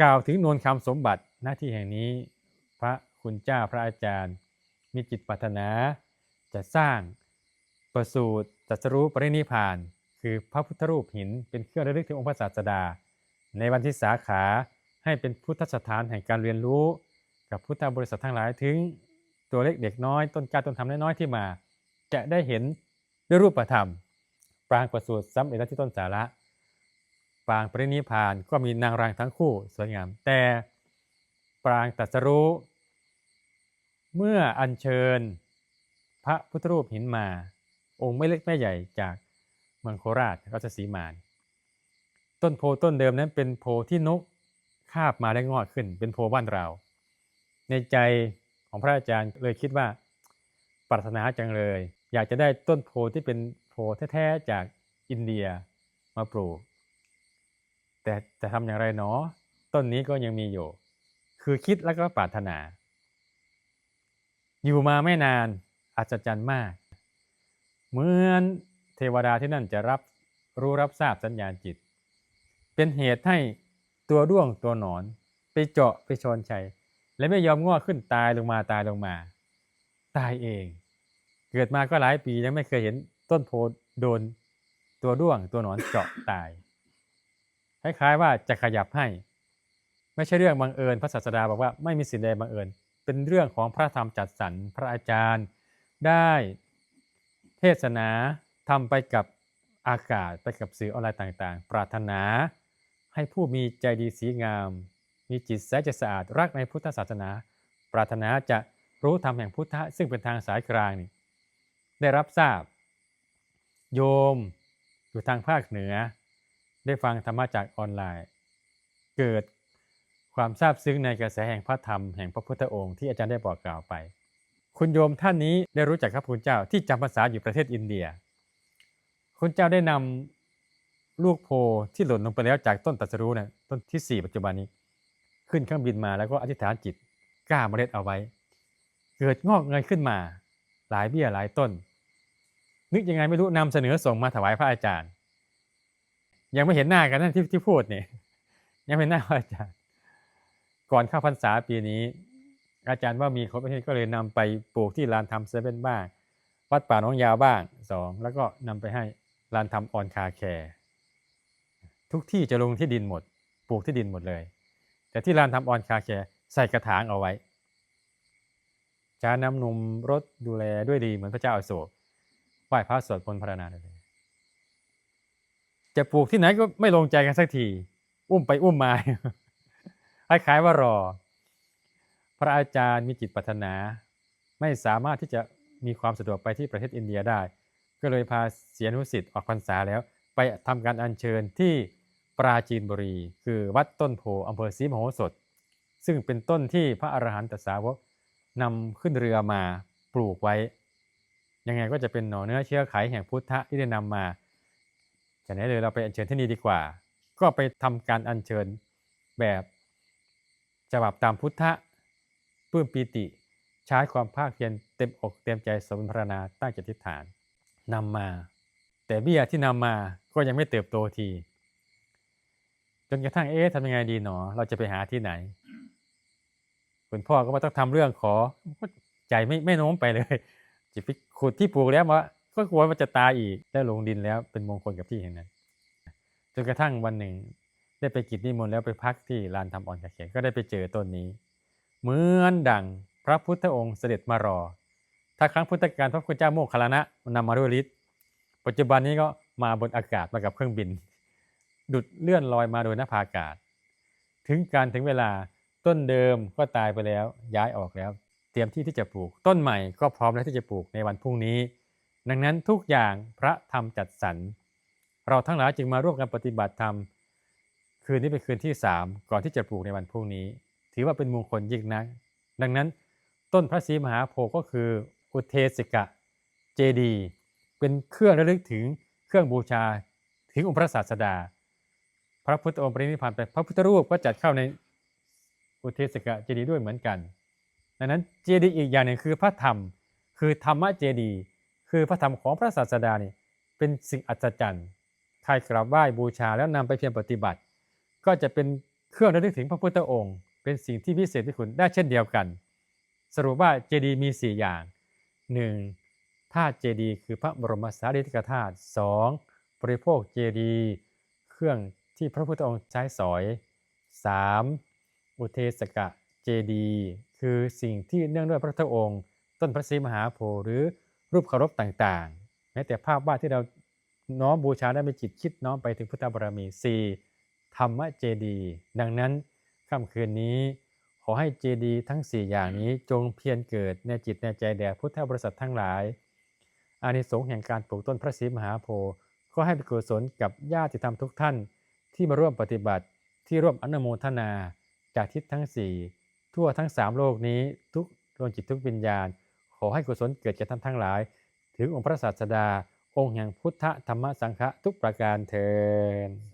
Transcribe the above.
กล่าวถึงนวลคำสมบัติหน้าที่แห่งนี้ พระคุณเจ้าพระอาจารย์ มีจิตปรารถนา จะสร้างประสูตรตรัสรู้ปรินิพาน คือพระพุทธรูปหินเป็นเครื่องระลึกถึงองค์พระศาสดา ในวันที่สาขาให้เป็นพุทธสถานแห่งการเรียนรู้ กับพุทธบริษัททั้งหลายถึงตัวเล็กเด็กน้อยต้นกาต้นทำน้อยๆที่มา จะได้เห็นด้วยรูปธรรม ปรางประสูตรซ้ำเอกที่ต้นสาระ ปรางปรินิพานก็มีนางรางทั้งคู่สวยงาม แต่ปรางตัสรู้ เมื่ออัญเชิญพระพุทธรูปหินมา องค์ไม่เล็กไม่ใหญ่จากเมืองโคราชราชสีมาน ต้นโพต้นเดิมนั้นเป็นโพที่นกคาบมาได้งอกขึ้น เป็นโพบ้านเรา ในใจของพระอาจารย์เลยคิดว่า ปรารถนาจังเลย อยากจะได้ต้นโพที่เป็นโพแท้ๆจากอินเดียมาปลูก แต่จะทำอย่างไรเนาะต้นนี้ก็ยังมีอยู่ คือคิดแล้วก็ปรารถนา อยู่มาไม่นานอัศจรรย์มาก เหมือนเทวดาที่นั่นจะรับรู้รับทราบสัญญาณจิต เป็นเหตุให้ตัวด้วงตัวหนอน ไปเจาะไปชนชัย และไม่ยอมงอกขึ้นตายลงมาตายลงมา ตายเอง เกิดมาก็หลายปียังไม่เคยเห็นต้นโพโดน ตัวด้วงตัวหนอนเจาะตาย คล้ายๆว่าจะขยับให้ ไม่ใช่เรื่องบังเอิญ พระศาสดาบอกว่าไม่มีสิ่งใดบังเอิญ เป็นเรื่องของพระธรรมจัดสรรพระอาจารย์ ได้เทศนาทำไปกับอากาศไปกับสื่อออนไลน์ต่างๆ ปรารถนาให้ผู้มีใจดีสีงาม มีจิตใสจะสะอาดรักในพุทธศาสนา ปรารถนาจะรู้ธรรมแห่งพุทธะซึ่งเป็นทางสายกลางนี่ได้รับทราบ โยมอยู่ทางภาคเหนือ ได้ฟังธรรมะจากออนไลน์ เกิดความซาบซึ้งในกระแสแห่งพระธรรมแห่งพระพุทธองค์ที่อาจารย์ได้บอกกล่าวไป คุณโยมท่านนี้ได้รู้จักพระพุทธเจ้าที่จำพรรษาอยู่ประเทศอินเดีย คุณเจ้าได้นำลูกโพที่หล่นลงไปแล้วจากต้นตัสรู้เนี่ยต้นที่ 4 ปัจจุบันนี้ ขึ้นเครื่องบินมาแล้วก็อธิษฐานจิตกล้าเมล็ดเอาไว้ เกิดงอกเงยขึ้นมา หลายเบี้ยหลายต้น นึกยังไงไม่รู้นำเสนอส่งมาถวายพระอาจารย์ ยังไม่เห็นหน้ากันนั่นที่ที่พูดเนี่ยยังไม่เห็นหน้าอาจารย์ ก่อนเข้าพรรษาปีนี้ อาจารย์ว่ามีคนประเทศก็เลยนำไปปลูกที่ลานทำเซเว่นบ้าง วัดป่าน้องยาวบ้างสองแล้วก็นำไปให้ลานทำออนคาแคร์ทุกที่จะลงที่ดินหมด ปลูกที่ดินหมดเลย แต่ที่ลานทำออนคาแคร์ใส่กระถางเอาไว้จะนำนมรถดูแลด้วยดีเหมือนพระเจ้าอโศกไหว้พระสวดมนต์พรรณนาเลย จะปลูกที่ไหนก็ไม่ลงใจกันสักที อุ้มไปอุ้มมาคล้ายๆว่ารอ พระอาจารย์มีจิตปรารถนา ไม่สามารถที่จะมีความสะดวกไปที่ประเทศอินเดียได้ ก็เลยพาเสียนุสิทธิ์ออกพรรษาแล้ว ไปทำการอัญเชิญที่ปราจีนบุรี คือวัดต้นโพอำเภอศรีมโหสถ ซึ่งเป็นต้นที่พระอรหันตสาวกนำขึ้นเรือมาปลูกไว้ ยังไงก็จะเป็นหน่อเนื้อเชื้อไขแห่งพุทธะที่ได้นำมา จากนั้นเลยเราไปอัญเชิญที่นี่ดีกว่า ก็ไปทำการอัญเชิญแบบฉบับตามพุทธะปื้มปีติ ใช้ความภาคเพียรเต็มอกเต็มใจสมพรณนาตั้งจิตอธิษฐานนำมา แต่เบี้ยที่นำมาก็ยังไม่เติบโตที จนกระทั่งเอ๊ะทำยังไงดีหนอ เราจะไปหาที่ไหนคุณพ่อก็มาต้องทำเรื่องขอใจไม่ไม่โน้มไปเลยจิไปขุดที่ปลูกแล้วว่า ก็กลัวมันจะตายอีกได้ลงดินแล้วเป็นมงคลกับที่แห่งนั้นจนกระทั่งวันหนึ่ง ได้ไปกิจนิมนต์แล้วไปพักที่ลานทำอ่อนกระเขนก็ได้ไปเจอต้นนี้ เหมือนดังพระพุทธองค์เสด็จมารอ ถ้าครั้งพุทธกาลพระพุทธเจ้าโมคคัลลานะนำมาด้วยฤทธิ์ปัจจุบันนี้ก็มาบนอากาศมากับเครื่องบิน ดุดเลื่อนลอยมาโดยหน้าผาอากาศ ถึงการถึงเวลาต้นเดิมก็ตายไปแล้วย้ายออกแล้ว เตรียมที่ที่จะปลูก ต้นใหม่ก็พร้อมแล้วที่จะปลูกในวันพรุ่งนี้ ดังนั้นทุกอย่างพระธรรมจัดสรร เราทั้งหลายจึงมาร่วมกันปฏิบัติธรรม คืนนี้เป็นคืนที่สามก่อนที่จะปลูกในวันพรุ่งนี้ ถือว่าเป็นมงคลยิ่งนัก ดังนั้นต้นพระศรีมหาโพธิ์ก็คืออุเทสิกะเจดีเป็นเครื่องระลึกถึงเครื่องบูชาถึงองค์พระศาสดา พระพุทธองค์ปรินิพพานไปพระพุทธรูปก็จัดเข้าในอุเทสิกะเจดีด้วยเหมือนกัน ดังนั้นเจดีอีกอย่างหนึ่งคือพระธรรม คือธรรมะเจดีย์ คือพระธรรมของพระศาสดานี่เป็นสิ่งอัศจรรย์ใครกราบไหว้บูชาแล้วนำไปเพียรปฏิบัติ ก็จะเป็นเครื่องระลึกถึงพระพุทธองค์ เป็นสิ่งที่พิเศษที่คุณได้เช่นเดียวกัน สรุปว่าเจดีย์มี 4 อย่าง 1. ธาตุเจดีย์คือพระบรมสารีริกธาตุ 2. บริโภคเจดีย์เครื่องที่พระพุทธองค์ใช้สอย 3. อุเทสกะเจดีย์คือสิ่งที่เนื่องด้วยพระพุทธองค์ ต้นพระศรีมหาโพธิ์หรือ รูปเคารพต่างๆ แม้แต่ภาพวาดที่เราน้อมบูชาได้เป็นจิตคิดน้อมไปถึงพุทธบารมี 4. ธรรมเจดี ดังนั้นค่ำคืนนี้ ขอให้เจดีทั้ง 4 อย่างนี้จงเพียรเกิดในจิตในใจแด่พุทธบริษัททั้งหลาย อานิสงส์แห่งการปลูกต้นพระศรีมหาโพธิ์ก็ให้เป็นกุศลกับญาติธรรมทุกท่าน ที่มาร่วมปฏิบัติที่ร่วมอนุโมทนาจากทิศทั้ง 4 ทั่วทั้ง 3 โลกนี้ทุกดวงจิตทุกวิญญาณ อให้กุศลเกิดแก่ท่านทั้งหลาย ถึงองค์พระศาสดา องค์แห่งพุทธธรรมสังฆะทุกประการเทิน